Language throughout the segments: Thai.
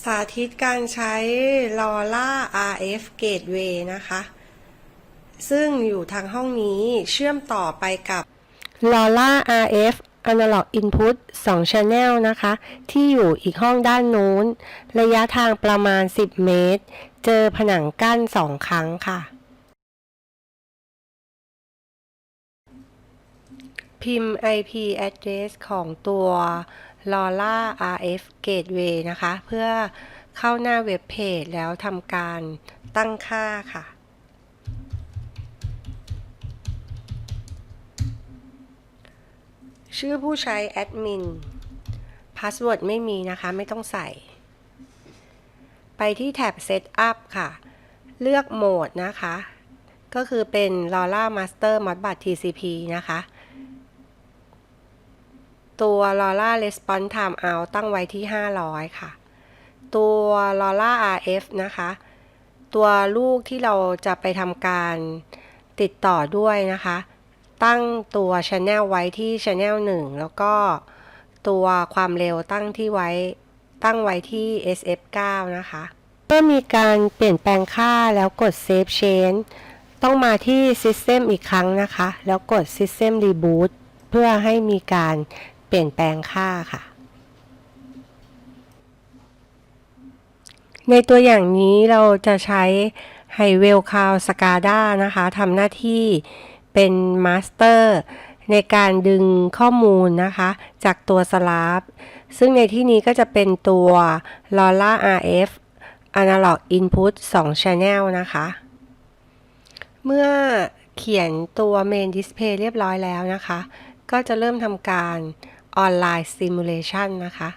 สาธิตการใช้ LoRa RF Gateway นะคะ ซึ่งอยู่ทางห้องนี้เชื่อมต่อไปกับ LoRa RF Analog Input 2 Channel นะคะ ที่อยู่อีกห้องด้านนู้น ระยะทางประมาณ 10 เมตร เจอผนังกั้น 2 ครั้งค่ะ พิมพ์ IP address ของตัว LoRa RF Gateway นะคะ เพื่อเข้าหน้าเว็บเพจแล้วทำการตั้งค่าค่ะ ชื่อผู้ใช้แอดมินพาสเวิร์ดไม่มีนะคะ ไม่ต้องใส่ ไปที่แท็บ Setup ค่ะ เลือกโหมดนะคะ ก็คือเป็น LoRa Master Modbus TCP นะคะ ตัว LoRa Response Timeout ตั้งไว้ที่ 500 ค่ะ ตัว LoRa RF นะคะ ตัวลูกที่เราจะไปทำการติดต่อด้วยนะคะ ตั้งตัว Channel ไว้ที่ Channel 1 แล้วก็ตัวความเร็วตั้งที่ไว้ตั้งไว้ที่ SF9 นะคะ เมื่อมีการเปลี่ยนแปลงค่าแล้วกด Save Change ต้องมาที่ System อีกครั้งนะคะ แล้วกด System Reboot เพื่อให้มีการ ปลี่ยนแปลงค่าค่ะ ในตัวอย่างนี้เราจะใช้ h i w e l l Cloud SCADA นะคะทำหน้าที่เป็นมาสเตอร์ในการดึงข้อมูลนะคะ จากตัว SLAB ซึ่งในที่นี้ก็จะเป็นตัว LoRa RF Analog Input 2 Channel นะคะ เมื่อเขียนตัว Main Display เรียบร้อยแล้วนะคะ ก็จะเริ่มทำการ Online Simulation นะคะ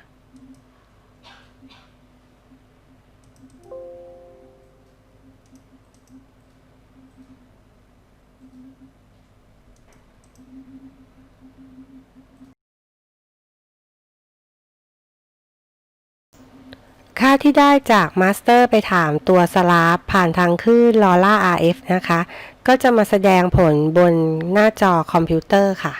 ค่าที่ได้จากมาสเตอร์ไปถามตัวสลาฟผ่านทางคลื่น LoRa RF นะคะ ก็จะมาแสดงผลบนหน้าจอคอมพิวเตอร์ค่ะ